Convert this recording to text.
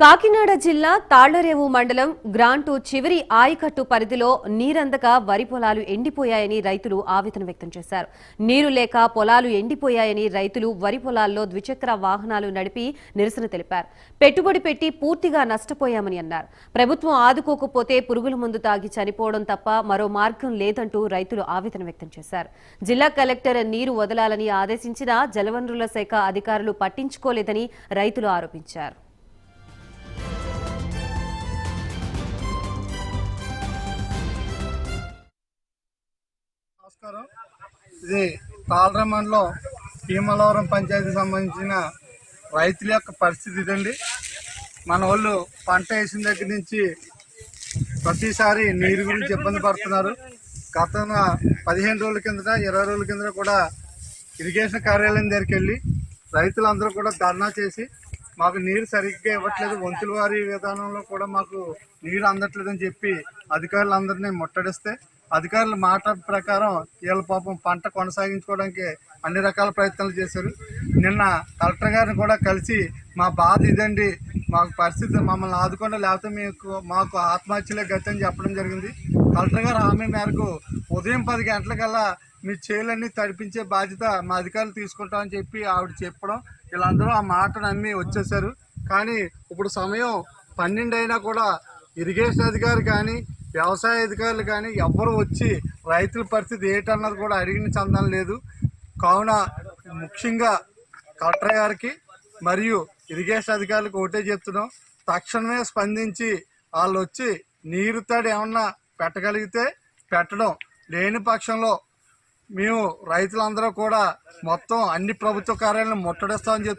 కాకినాడ జిల్లా తాళ్ళరేవు మండలం గ్రాంటు చివరి ఆయకట్టు పరిధిలో నీరందక వరి పొలాలు ఎండిపోయాయని రైతులు ఆవేదన వ్యక్తం చేశారు. నీరు లేక పొలాలు ఎండిపోయాయని రైతులు వరి పొలాల్లో ద్విచక్ర వాహనాలు నడిపి నిరసన తెలిపారు. పెట్టుబడి పెట్టి పూర్తిగా నష్టపోయామని అన్నారు. ప్రభుత్వం ఆదుకోకపోతే పురుగుల మందు తాగి చనిపోవడం తప్ప మరో మార్గం లేదంటూ రైతులు ఆవేదన వ్యక్తం చేశారు. జిల్లా కలెక్టర్ నీరు వదలాలని ఆదేశించినా జలవనరుల శాఖ అధికారులు పట్టించుకోలేదని రైతులు ఆరోపించారు. నమస్కారం. ఇది తాళర మండలం భీమలవరం పంచాయతీకి సంబంధించిన రైతుల యొక్క పరిస్థితి ఇదండి. మన వాళ్ళు పంట వేసిన దగ్గర నుంచి ప్రతిసారి నీరు గురించి ఇబ్బంది పడుతున్నారు. గత పదిహేను రోజుల కిందట ఇరవై రోజుల కిందట కూడా ఇరిగేషన్ కార్యాలయం దగ్గరికి వెళ్ళి రైతులందరూ కూడా ధర్నా చేసి మాకు నీరు సరిగ్గా ఇవ్వట్లేదు. వంతుల వారి విధానంలో కూడా మాకు నీరు అందట్లేదని చెప్పి అధికారులందరినీ ముట్టడిస్తే అధికారుల మాట ప్రకారం వీళ్ళ పాపం పంట కొనసాగించుకోవడానికి అన్ని రకాల ప్రయత్నాలు చేశారు. నిన్న కలెక్టర్ గారిని కూడా కలిసి మా బాధ ఇదండి మాకు పరిస్థితి మమ్మల్ని ఆదుకోండి లేకపోతే మీకు మాకు ఆత్మహత్యలే గతి అని చెప్పడం జరిగింది. కలెక్టర్ గారు హామీ మేరకు ఉదయం పది గంటలకల్లా మీ చేలన్నీ తడిపించే బాధ్యత మా అధికారులు తీసుకుంటామని చెప్పి ఆవిడ చెప్పడం వీళ్ళందరూ ఆ మాట నమ్మి వచ్చేసారు కానీ ఇప్పుడు సమయం పన్నెండు అయినా కూడా ఇరిగేషన్ అధికారి కానీ వ్యవసాయ అధికారులు కానీ ఎవ్వరు వచ్చి రైతుల పరిస్థితి ఏంటన్నది కూడా అడిగిన చందం లేదు. కావున ముఖ్యంగా కలెక్టర్ గారికి మరియు ఇరిగేషన్ అధికారులకు ఒకటే చెప్తున్నాం. తక్షణమే స్పందించి వాళ్ళు వచ్చి నీరు తడి ఏమన్నా పెట్టగలిగితే పెట్టడం లేని పక్షంలో మేము రైతులందరూ కూడా మొత్తం అన్ని ప్రభుత్వ కార్యాలయాలను ముట్టడిస్తామని చెప్తున్నాం.